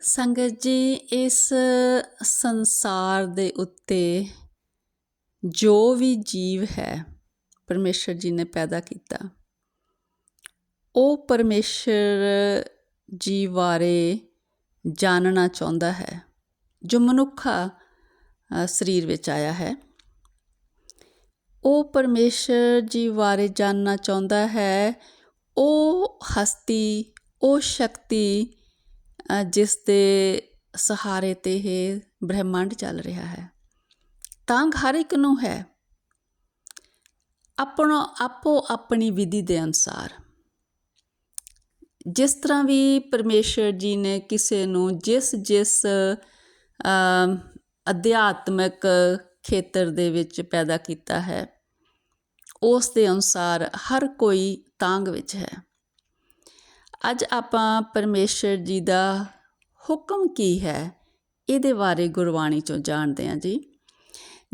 ਸੰਗਤ ਜੀ, ਇਸ ਸੰਸਾਰ ਦੇ ਉੱਤੇ ਜੋ ਵੀ ਜੀਵ ਹੈ, ਪਰਮੇਸ਼ਰ ਜੀ ਨੇ ਪੈਦਾ ਕੀਤਾ, ਉਹ ਪਰਮੇਸ਼ਰ ਜੀ ਬਾਰੇ ਜਾਣਨਾ ਚਾਹੁੰਦਾ ਹੈ, ਜੋ ਮਨੁੱਖਾ ਸਰੀਰ ਵਿੱਚ ਆਇਆ ਹੈ। ਉਹ ਪਰਮੇਸ਼ਰ ਜੀ ਬਾਰੇ ਜਾਣਨਾ ਚਾਹੁੰਦਾ ਹੈ, ਉਹ ਹਸਤੀ, ਉਹ ਸ਼ਕਤੀ ਜਿਸ ਦੇ ਸਹਾਰੇ ਤੇ ਇਹ ਬ੍ਰਹਿਮੰਡ ਚੱਲ ਰਿਹਾ ਹੈ। ਤਾਂ ਹਰ ਇੱਕ ਨੂੰ ਹੈ। ਆਪਣਾ, ਆਪੋ ਆਪਣੀ ਵਿਧੀ ਦੇ ਅਨੁਸਾਰ। ਜਿਸ ਤਰ੍ਹਾਂ ਵੀ ਪਰਮੇਸ਼ਰ ਜੀ ਨੇ ਕਿਸੇ ਨੂੰ ਜਿਸ ਜਿਸ ਅਧਿਆਤਮਿਕ ਖੇਤਰ ਦੇ ਵਿੱਚ ਪੈਦਾ ਕੀਤਾ ਹੈ, ਉਸ ਦੇ ਅਨੁਸਾਰ ਹਰ ਕੋਈ ਤਾਂਗ ਵਿੱਚ ਹੈ। ਅੱਜ ਆਪਾਂ ਪਰਮੇਸ਼ਰ ਜੀ ਦਾ ਹੁਕਮ ਕੀ ਹੈ? ਇਹਦੇ ਬਾਰੇ ਗੁਰਬਾਣੀ ਚੋਂ ਜਾਣਦੇ ਹਾਂ ਜੀ।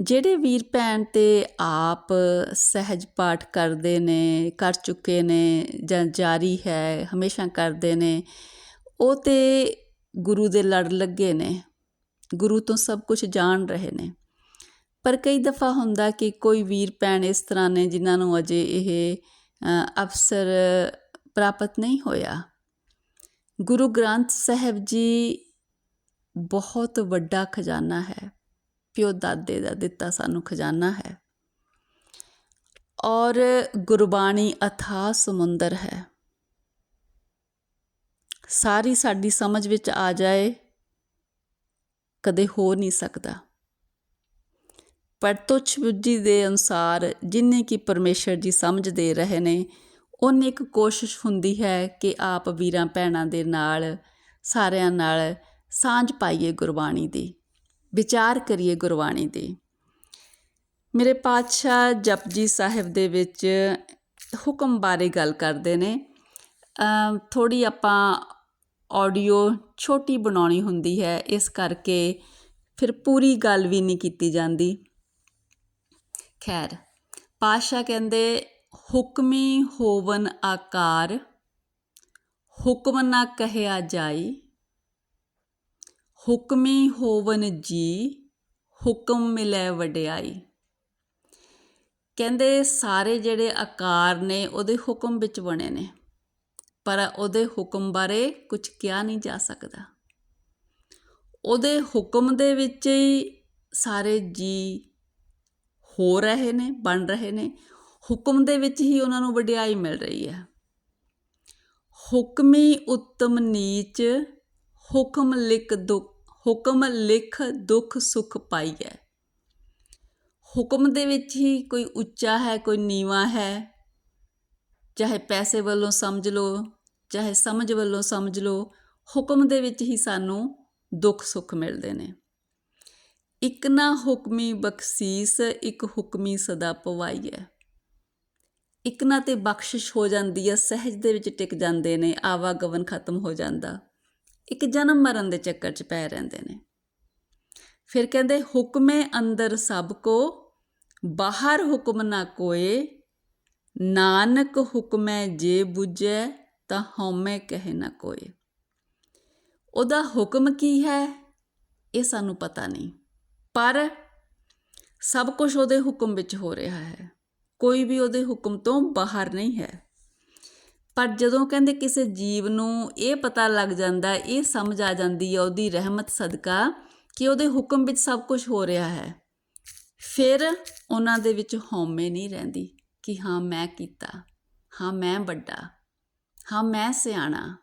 ਜਿਹੜੇ ਵੀਰ ਭੈਣ ਤੇ ਆਪ ਸਹਿਜ ਪਾਠ ਕਰਦੇ ਨੇ ਕਰ ਚੁੱਕੇ ਨੇ ਜਾਂ ਜਾਰੀ ਹੈ ਹਮੇਸ਼ਾ ਕਰਦੇ ਨੇ ਉਹ ਤੇ ਗੁਰੂ ਦੇ ਲੜ ਲੱਗੇ ਨੇ। ਗੁਰੂ ਤੋਂ ਸਭ ਕੁਝ ਜਾਣ ਰਹੇ ਨੇ। ਪਰ ਕਈ ਦਫਾ ਹੁੰਦਾ ਕਿ ਕੋਈ ਵੀਰ ਭੈਣ ਇਸ ਤਰ੍ਹਾਂ ਨੇ ਜਿਨ੍ਹਾਂ ਨੂੰ ਅਜੇ ਇਹ ਅ, ਅਵਸਰ ਪ੍ਰਾਪਤ ਨਹੀਂ ਹੋਇਆ। ਗੁਰੂ ਗ੍ਰੰਥ ਸਾਹਿਬ ਜੀ ਬਹੁਤ ਵੱਡਾ ਖਜ਼ਾਨਾ ਹੈ। ਪਿਓ ਦਾਦੇ ਦਾ ਦਿੱਤਾ ਸਾਨੂੰ ਖਜ਼ਾਨਾ ਹੈ। ਔਰ ਗੁਰਬਾਣੀ ਅਥਾਹ ਸਮੁੰਦਰ ਹੈ। ਸਾਰੀ ਸਾਡੀ ਸਮਝ ਵਿੱਚ ਆ ਜਾਏ, ਕਦੇ ਹੋ ਨਹੀਂ ਸਕਦਾ। ਪਰ ਤੁਛ ਬੁੱਝੀ ਦੇ ਅਨੁਸਾਰ ਜਿੰਨੇ ਕੀ ਪਰਮੇਸ਼ਰ ਜੀ ਸਮਝ ਦੇ ਰਹੇ ਨੇ ਉਹਨੇ ਇੱਕ ਕੋਸ਼ਿਸ਼ ਹੁੰਦੀ ਹੈ ਕਿ ਆਪ ਵੀਰਾਂ ਭੈਣਾਂ ਦੇ ਨਾਲ, ਸਾਰਿਆਂ ਨਾਲ ਸਾਂਝ ਪਾਈਏ ਗੁਰਬਾਣੀ ਦੀ, ਵਿਚਾਰ ਕਰੀਏ ਗੁਰਬਾਣੀ ਦੀ। ਮੇਰੇ ਪਾਤਸ਼ਾਹ ਜਪਜੀ ਸਾਹਿਬ ਦੇ ਵਿੱਚ ਹੁਕਮ ਬਾਰੇ ਗੱਲ ਕਰਦੇ ਨੇ। ਥੋੜੀ ਆਪਾਂ ਆਡੀਓ ਛੋਟੀ ਬਣਾਉਣੀ ਹੁੰਦੀ ਹੈ, ਇਸ ਕਰਕੇ ਫਿਰ ਪੂਰੀ ਗੱਲ ਵੀ ਨਹੀਂ ਕੀਤੀ ਜਾਂਦੀ। ਖੈਰ, ਪਾਤਸ਼ਾਹ ਕਹਿੰਦੇ ਹੁਕਮੀ ਹੋਵਨ ਆਕਾਰ, ਹੁਕਮ ਨਾ ਕਹਿਆ ਜਾਈ। ਹੁਕਮੀ ਹੋਵਨ ਜੀ, ਹੁਕਮ ਮਿਲੇ ਵਡਿਆਈ। ਕਹਿੰਦੇ ਸਾਰੇ ਜਿਹੜੇ ਆਕਾਰ ਨੇ, ਉਹਦੇ ਹੁਕਮ ਵਿੱਚ ਬਣੇ ਨੇ। ਪਰ ਉਹਦੇ ਹੁਕਮ ਬਾਰੇ ਕੁਝ ਕਿਹਾ ਨਹੀਂ ਜਾ ਸਕਦਾ। ਉਹਦੇ ਹੁਕਮ ਦੇ ਵਿੱਚ ਹੀ ਸਾਰੇ ਜੀ ਹੋ ਰਹੇ ਨੇ, ਬਣ ਰਹੇ ਨੇ। ਹੁਕਮ ਦੇ ਵਿੱਚ ਹੀ ਉਹਨਾਂ ਨੂੰ ਵਡਿਆਈ ਮਿਲ ਰਹੀ ਹੈ। ਹੁਕਮੀ ਉੱਤਮ ਨੀਚ, ਹੁਕਮ ਲਿਖ ਦੁਖ ਹੁਕਮ ਲਿਖ ਦੁੱਖ ਸੁਖ ਪਾਈਐ। ਹੁਕਮ ਦੇ ਵਿੱਚ ਹੀ ਕੋਈ ਉੱਚਾ ਹੈ, ਕੋਈ ਨੀਵਾ ਹੈ, ਚਾਹੇ ਪੈਸੇ ਵੱਲੋਂ ਸਮਝ ਲਓ, ਚਾਹੇ ਸਮਝ ਵੱਲੋਂ ਸਮਝ ਲਓ, ਹੁਕਮ ਦੇ ਵਿੱਚ ਹੀ ਸਾਨੂੰ ਦੁੱਖ ਸੁੱਖ ਮਿਲਦੇ ਨੇ। ਇੱਕ ਨਾ ਹੁਕਮੀ ਬਖਸ਼ੀਸ, ਇੱਕ ਹੁਕਮੀ ਸਦਾ ਪਵਾਈ ਹੈ ਇੱਕ ਨਾ ਤੇ ਬਖਸ਼ਿਸ਼ ਹੋ ਜਾਂਦੀ ਹੈ ਸਹਿਜ ਦੇ ਵਿੱਚ ਟਿਕ ਜਾਂਦੇ ਨੇ, ਆਵਾਗਮਨ ਖਤਮ ਹੋ ਜਾਂਦਾ। ਇੱਕ ਜਨਮ ਮਰਨ ਦੇ ਚੱਕਰ 'ਚ ਪੈ ਰਹਿੰਦੇ ਨੇ। ਫਿਰ ਕਹਿੰਦੇ, ਹੁਕਮੇ ਅੰਦਰ ਸਭ ਕੋ, ਬਾਹਰ ਹੁਕਮ ਨਾ ਕੋਏ, ਨਾਨਕ ਹੁਕਮੈ ਜੇ 부ਜੈ ਤਾਂ ਹਉਮੈ ਕਹੇ ਨਾ ਕੋਏ। ਉਹਦਾ ਹੁਕਮ ਕੀ ਹੈ? ਇਹ ਸਾਨੂੰ ਪਤਾ ਨਹੀਂ। ਪਰ ਸਭ ਕੁਝ ਉਹਦੇ ਹੁਕਮ ਵਿੱਚ ਹੋ ਰਿਹਾ ਹੈ। ਕੋਈ ਵੀ ਉਹਦੇ ਹੁਕਮ ਤੋਂ ਬਾਹਰ ਨਹੀਂ ਹੈ। ਪਰ ਜਦੋਂ ਕਹਿੰਦੇ ਕਿਸੇ ਜੀਵ ਨੂੰ ਇਹ ਪਤਾ ਲੱਗ ਜਾਂਦਾ, ਇਹ ਸਮਝ ਆ ਜਾਂਦੀ ਹੈ ਉਹਦੀ ਰਹਿਮਤ ਸਦਕਾ ਕਿ ਉਹਦੇ ਹੁਕਮ ਵਿੱਚ ਸਭ ਕੁਝ ਹੋ ਰਿਹਾ ਹੈ। ਫਿਰ ਉਹਨਾਂ ਦੇ ਵਿੱਚ ਹਉਮੈ ਨਹੀਂ ਰਹਿੰਦੀ ਕਿ ਹਾਂ ਮੈਂ ਕੀਤਾ, ਹਾਂ ਮੈਂ ਵੱਡਾ, ਹਾਂ ਮੈਂ ਸਿਆਣਾ।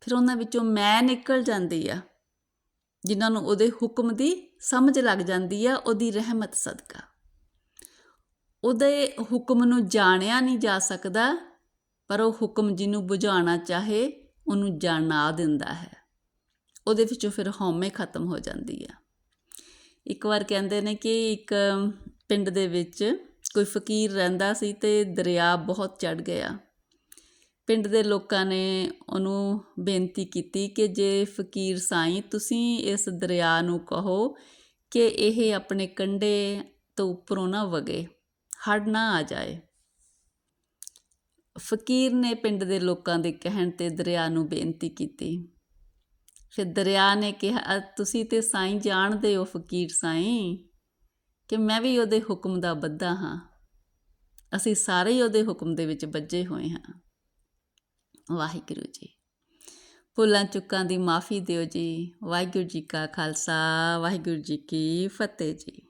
ਫਿਰ ਉਹਨਾਂ ਵਿੱਚੋਂ ਮੈਂ ਨਿਕਲ ਜਾਂਦੀ ਆ, ਜਿਨ੍ਹਾਂ ਨੂੰ ਉਹਦੇ ਹੁਕਮ ਦੀ ਸਮਝ ਲੱਗ ਜਾਂਦੀ ਆ, ਉਹਦੀ ਰਹਿਮਤ ਸਦਕਾ। ਉਹਦੇ ਹੁਕਮ ਨੂੰ ਜਾਣਿਆ ਨਹੀਂ ਜਾ ਸਕਦਾ, ਪਰ ਉਹ ਹੁਕਮ ਜਿਹਨੂੰ ਬੁਝਾਉਣਾ ਚਾਹੇ, ਉਹਨੂੰ ਜਾਣਾ ਦਿੰਦਾ ਹੈ। ਉਹਦੇ ਵਿੱਚੋਂ ਫਿਰ ਹਉਮੈ ਖਤਮ ਹੋ ਜਾਂਦੀ ਹੈ ਇੱਕ ਵਾਰ ਕਹਿੰਦੇ ਨੇ ਕਿ ਇੱਕ ਪਿੰਡ ਦੇ ਵਿੱਚ ਕੋਈ ਫਕੀਰ ਰਹਿੰਦਾ ਸੀ ਤੇ ਦਰਿਆ ਬਹੁਤ ਚੜ ਗਿਆ। ਪਿੰਡ ਦੇ ਲੋਕਾਂ ਨੇ ਉਹਨੂੰ ਬੇਨਤੀ ਕੀਤੀ ਕਿ ਜੇ ਫਕੀਰ ਸਾਈਂ, ਤੁਸੀਂ ਇਸ ਦਰਿਆ ਨੂੰ ਕਹੋ ਕਿ ਇਹ ਆਪਣੇ ਕੰਢੇ ਤੋਂ ਉੱਪਰੋਂ ਨਾ ਵਗੇ। ਹੜ ਨਾ ਆ ਜਾਏ। ਫਕੀਰ ਨੇ ਪਿੰਡ ਦੇ ਲੋਕਾਂ ਦੇ ਕਹਿਣ ਤੇ ਦਰਿਆ ਨੂੰ ਬੇਨਤੀ ਕੀਤੀ। ਫਿਰ ਦਰਿਆ ਨੇ ਕਿਹਾ ਤੁਸੀਂ ਤੇ ਸਾਈਂ ਜਾਣਦੇ ਹੋ ਫਕੀਰ ਸਾਈਂ ਕਿ ਮੈਂ ਵੀ ਉਹਦੇ ਹੁਕਮ ਦਾ ਬੱਧਾ ਹਾਂ। ਅਸੀਂ ਸਾਰੇ ਹੀ ਉਹਦੇ ਹੁਕਮ ਦੇ ਵਿੱਚ ਬੱਝੇ ਹੋਏ ਹਾਂ। ਵਾਹਿਗੁਰੂ ਜੀ। ਭੁੱਲਾਂ ਚੁੱਕਾਂ ਦੀ ਮਾਫੀ ਦਿਓ ਜੀ। ਵਾਹਿਗੁਰੂ ਜੀ ਕਾ ਖਾਲਸਾ। ਵਾਹਿਗੁਰੂ ਜੀ ਕੀ ਫਤਿਹ ਜੀ।